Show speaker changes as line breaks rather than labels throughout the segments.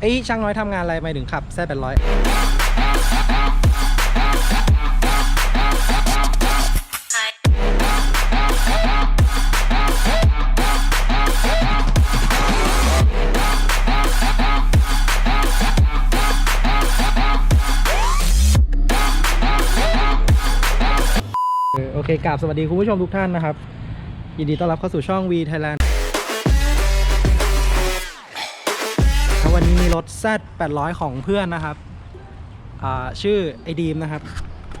ไอ้ยช่างน้อยทำงานอะไรไปถึงขับแซ่แปดร้อยโอเคกราบสวัสดีคุณผู้ชมทุกท่านนะครับ ยินดีต้อนรับเข้าสู่ช่อง V Thailand รับวันนี้มีรถ Z 800 ของเพื่อนนะครับอ่าชื่อไอดีมนะครับ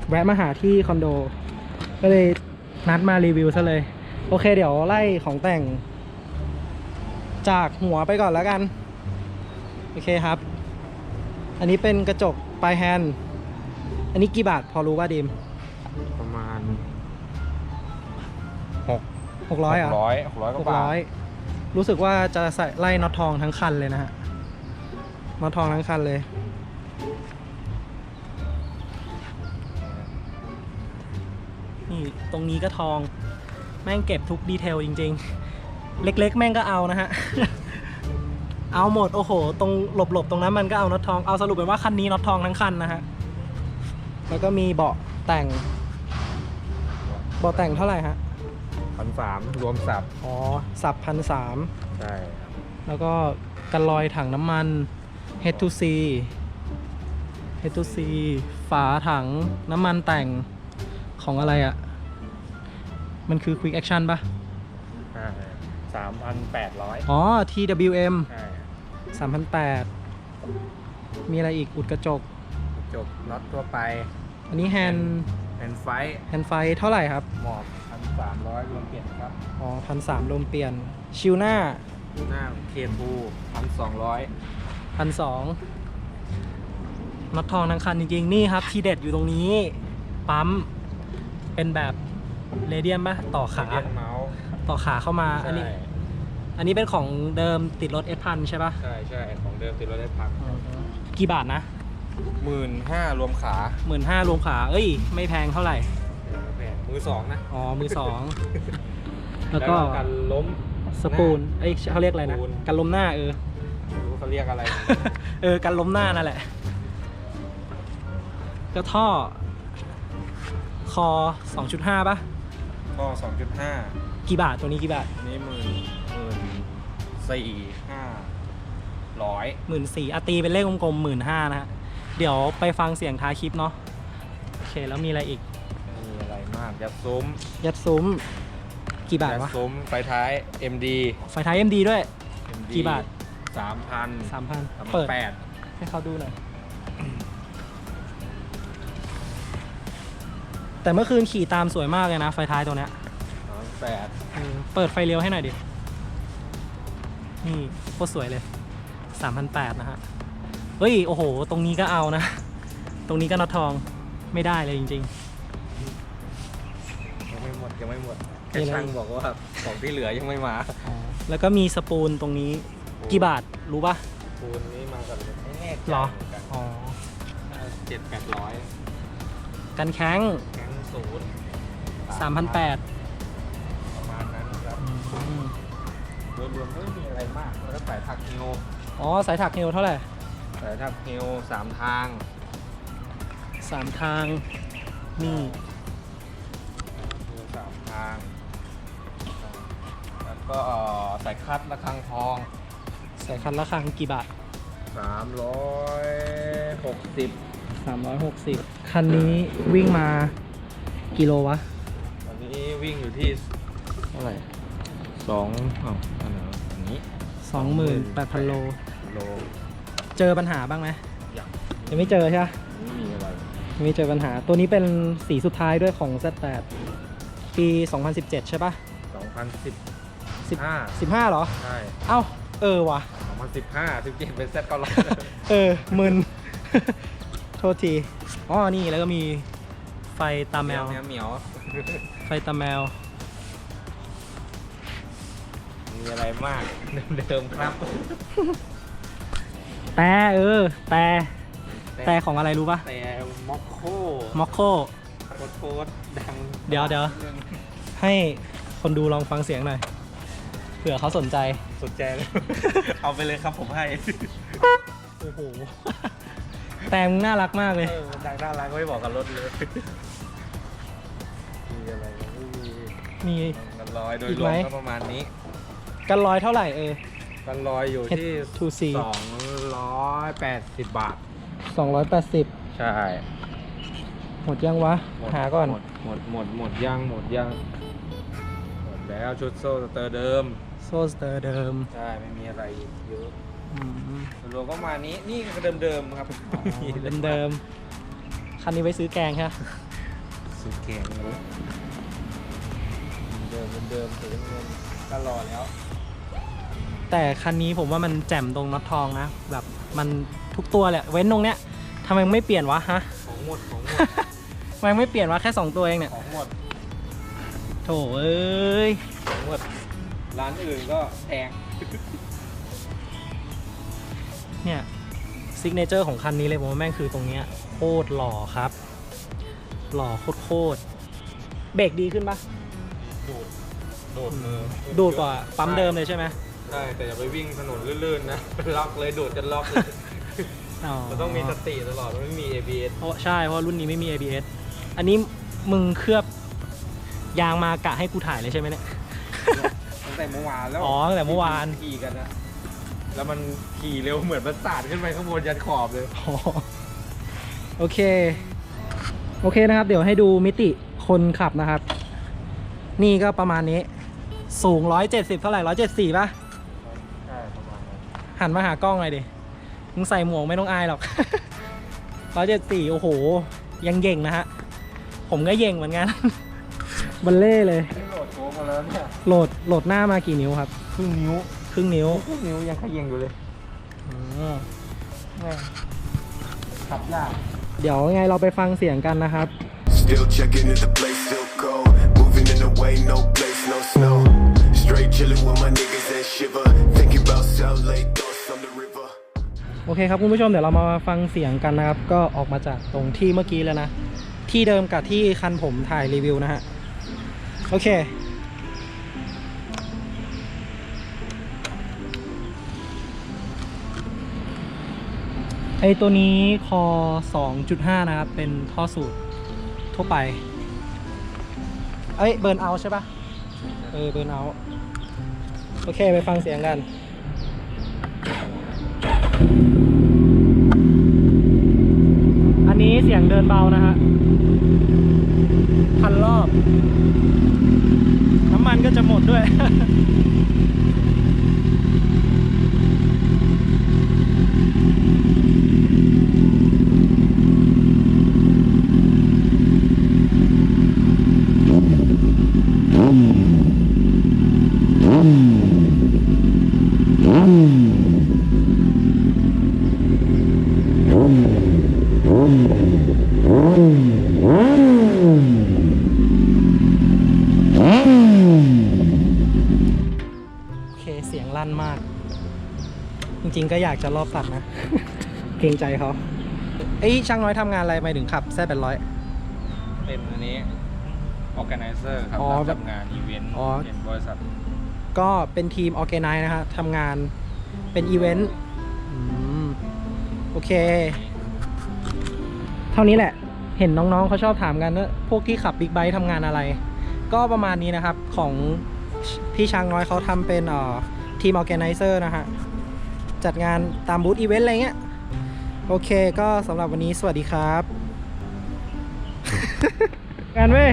แวะมาหาที่คอนโด ก็เลยนัดมารีวิวซะเลย โอเคเดี๋ยวไล่ของแต่ง จากหัวไปก่อนแล้วกัน โอเคครับ อันนี้เป็นกระจกปลายแฮนด์อันนี้กี่บาทพอรู้ว่าดีม
ประมาณ
หกร้อยอะ
ร้อยหกร้อยก
ห
ว่ากบา
ร้อ
ท
ยรู้สึกว่าจะใส่ไล่น็อตทองทั้งคันเลยนะฮะ น็อตทองทั้งคันเลย นี่ตรงนี้ก็ทอง แม่งเก็บทุกดีเทลจริง ๆ เล็กๆ แม่งก็เอานะฮะ เอาหมด โอ้โห ตรงหลบๆ ตรงนั้นมันก็เอาน็อตทอง เอาสรุปเป็นว่าคันนี้น็อตทองทั้งคันนะฮะ แล้วก็มีเบาะแต่ง เบาะแต่งเท่าไหร่ฮะ
พันสามรวมสับ
อ๋อ สับพันสาม
ใช่
แล้วก็กันลอยถังน้ำมัน Head to C Head to C ฝาถังน้ำมันแต่งของอะไรอะ่ะ มันคือ Quick Action ปะ
สามพันแปดร้อย
อ๋อ TWM
ใช่
3008มีอะไรอีกอุดกระจก
จบน็อตทั่วไป
อันนี้แฮนด์
แฮนด์ไฟ
แฮนด์ไฟเท่าไหร่ครับ
หมอบพันสามร้อยรวมเปลี่ยนครับ
อ๋อพันสามลมเปลี่ยน ชิวหน้า
หน้าเคทูพันสองร้อย
พันสองน็อตทองทั้งคันจริงๆ นี่ครับ ทีเด็ดอยู่ตรงนี้ ปั๊ม เป็นแบบเรเดียมปะต่อขา
เลียนเมาส์
ต่อขาเข้ามา อันนี้
ใช่
อันนี้เป็นของเดิมติดรถ S พันใช่ปะ
ใช่ใช่ของเดิมติดรถได้พัน
กี่บาทนะ
หมื่นห้ารวมขา
หมื่นห้ารวมขา เอ้ย ไม่แพงเท่าไหร่
แพงมือสองนะ
อ๋อ มือสอง แล้วก็
กันล้ม
สปูน เอ้ยเขาเรียกอะไรนะ
สปูน
กันล้มหน้าเออ
ไม่รู้เขาเรียกอะไร
เออกันล้มหน้านั่นแหละ ก็ท่อ คอ 2.5ปะ
ก็สองจุดห้า
กี่บาทตัวนี้กี่บาท
นี่หมื่นหมื่นสี่ห้าร้อย
หมื่นสี่อตีเป็นเลขกลมๆหมื่นห้านะฮะ เดี๋ยวไปฟังเสียงท้ายคลิปเนาะโอเคแล้วมีอะไรอีก
มีอะไรมากยัดซุ้ม
ยัดซุ้ม กี่บาท
ยัด
วะ
ซุ้มไฟท้าย MD
ไฟท้าย MD ด้วย
MD
กี่บาท
สามพัน
สามพัน
สาม
เปิด
แปด
ให้เขาดูหน่อย แต่เมื่อคืนขี่ตามสวยมากเลยนะ ไฟท้ายตัวเนี้ย
สามแปด
เออเปิดไฟเลี้ยวให้หน่อยดิ นี่โคตรสวยเลย3,800นะฮะ เฮ้ย โอ้โห ตรงนี้ก็เอานะ ตรงนี้ก็น็อตทองไม่ได้เลยจริง
ยังไม่หมดยังไม่หมด
มี
แค่
อะไร
ช่างบอกว่าของที่เหลือยังไม่มา
ๆ แล้วก็มีสปูนตรงนี้ กี่บาทรู้ปะ
ปูนนี้มากับไม่แน่ใจ
หรอ
เหมือนกัน
อ๋อ
เจ็ดแปดร้อย
กันแข้ง
แข็งศูนย์
3,800
ประมาณนั้นครับ
อืม
โดยรวมก็ไม่มีอะไรมากแล้วก็สายถักนิว
อ๋อ สายถักเฮลเท่าไหร่
สายถักนิวสามทาง
สามทาง นี่
นิวสามทาง แล้วก็สายคัดระฆังทอง
สายคันละครังกี่บาท
สามร้อยหกสิบ
360 คันนี้วิ่งมากิโลวะ
วันนี้วิ่งอยู่ที่เท่าไหร่สองอ้าวอันไหนวะอันนี้
28,000 โล
โล
เจอปัญหาบ้างไหม
อย่าง
ยังไม่เจอใช่ไหม
ไม่มีอะไร
ยังไม่เจอปัญหา ตัวนี้เป็นสีสุดท้ายด้วยของ Z8 ปี 2017 ใช่ปะ
สองพันสิบ
สิบ
ห้า
15 เหรอ
ใช่
เอ้า เออว่ะ
สองพันสิบห้าสิบเจ็ดเป็นเซตเก้าร้อย
เออมึน โทษทีอ๋อนี่แล้วก็มีไฟตาแมว
เนี้ยเหมียว
ไฟตาแมว
มีอะไรมากเดิมๆครับ
แต่เออ แต่แต่ของอะไรรู้ปะ
แต่ม็อกโค
มอคโค
โคตรโคตรดัง
เดี๋ยวเดี๋ยวให้คนดูลองฟังเสียงหน่อยเผื่อเขาสนใจ
สนใจเลยเอาไปเลยครับผมให้
โอ้โห แต่มึงน่ารักมากเลย
เออมันดังน่ารักไม่บอกกับรถเลย มีอะไรไม่มี
มี
กันลอยโดย
อีก
ร
ไห
ว
ม
มก็ประมาณนี้
กันร้อยเท่าไหร่เออ
กันลอยอยู่ที่
H2C
สองร้อยแปดสิบบาท
280
ใช่
หมดยังวะ
หมด
หาก่อน
หมดหมดหมดหมดยังหมดยังหมดแล้วชุดโซ่สเตอร์เดิม
โซสเตอร์เดิม
ใช่ไม่มีอะไรเยอะ
อืม
รวมก็ประมาณนี้นี่ก็เดิมเดิมๆครับ
เดิมเดิมๆคันนี้ไว้ซื้อแกงใช่ไหม
สุดเก่งเลยเดิมเดิมๆสีเงินก็รอแล้ว
แต่คันนี้ผมว่ามันแจ่มตรงน็อตทองนะ แบบมันทุกตัวแหละเว้นตรงเนี้ยทำไมไม่เปลี่ยนวะฮะ
ของหมดของหมด
ทำไมไม่เปลี่ยนวะแค่2ตัวเองเนี่ย
ของหมด
โถเอ้ย
ของหมด ร้านอื่นก็แพง
เนี่ยซิกเนเจอร์ของคันนี้เลยผมว่าแม่งคือตรงเนี้ยโคตรหล่อครับ หล่อโคตรโคตรเบรกดีขึ้นปะ
ดูดดูดมือ
ดูดกว่าปั๊มเดิมเลยใช่ไหม
ใช่แต่อย่าไปวิ่งถนนลื่นๆนะล็อกเลยดูดจนล็อกเลยเราต้องมีสติตลอดไม่มี ABS
เพราะใช่เพราะรุ่นนี้ไม่มี ABS อันนี้มึงเคลือบยางมากะให้กูถ่ายเลยใช่ไหมเนี่ย
ตั้ง แต่เมื่อวานแล้ว
อ๋อตั้งแต่เมื่อวาน
ขี่กันนะแล้วมันขี่เร็วเหมือนมันสาดขึ้นไปข้างบนยันขอบเลย
อ๋อโอเค โอเคนะครับ เดี๋ยวให้ดูมิติคนขับนะครับ นี่ก็ประมาณนี้ สูง 170 เท่าไหร่ 174ป่ะ
ใช่ประมาณนั้น
หันมาหากล้องหน่อยดิ มึงใส่หมวกไม่ต้องอายหรอก 174 โอ้โห ยังเย่งนะฮะ ผมก็เย่งเหมือนกัน บัลเล่เลย
แล้วเนี่ย
โหลดโหลดหน้ามากี่นิ้วครับ
ครึ่งนิ้ว
ครึ่งนิ้ว
ครึ่งนิ้วยังขยิงอยู่เลย
อืม
แม่งขับยาก
เดี๋ยวไงเราไปฟังเสียงกันนะครับ
Still checking if the place still cold. Moving in the way, no place, no snow. Straight chilling with my niggas that shiver. Thinking about South Lake, thoughts on the river.
โอเคครับคุณผู้ชมเดี๋ยวเรามาฟังเสียงกันนะครับ ก็ออกมาจากตรงที่เมื่อกี้แล้วนะ ที่เดิมกับที่คันผมถ่ายรีวิวนะฮะ โอเค ไอตัวนี้คอ 2.5 นะครับ เป็นท่อสูตรทั่วไป เอ้ยเบิร์นเอาใช่ปะเออเบิร์นเอา โอเคไปฟังเสียงกันอันนี้เสียงเดินเบานะฮะ พันรอบ น้ำมันก็จะหมดด้วย โอเคเสียงลั่นมาก จริงๆก็อยากจะรอบตัดนะ เกรงใจเขาไอ้ยช่างน้อยทำงานอะไรไปถึงขับแซ่บเป็นร้อย
เป็นอันนี้ organizer ครับ
อ๋อ
รับจัดงานอีเวนต์
อ๋อ
เป็นบริษัท
ก็เป็นทีมออแกไนนะฮะทำงานเป็นอีเวนต์อืมโอเค เท่านี้แหละ เห็นน้องๆเขาชอบถามกันว่าพวกที่ขับบิ๊กไบค์ทำงานอะไร ก็ประมาณนี้นะครับของพี่ช้างน้อยเขาทำเป็นทีมออแกไนเซอร์นะฮะ จัดงานตามบูธอีเวนต์อะไรเงี้ย โอเคก็สำหรับวันนี้สวัสดีครับกันเว้ย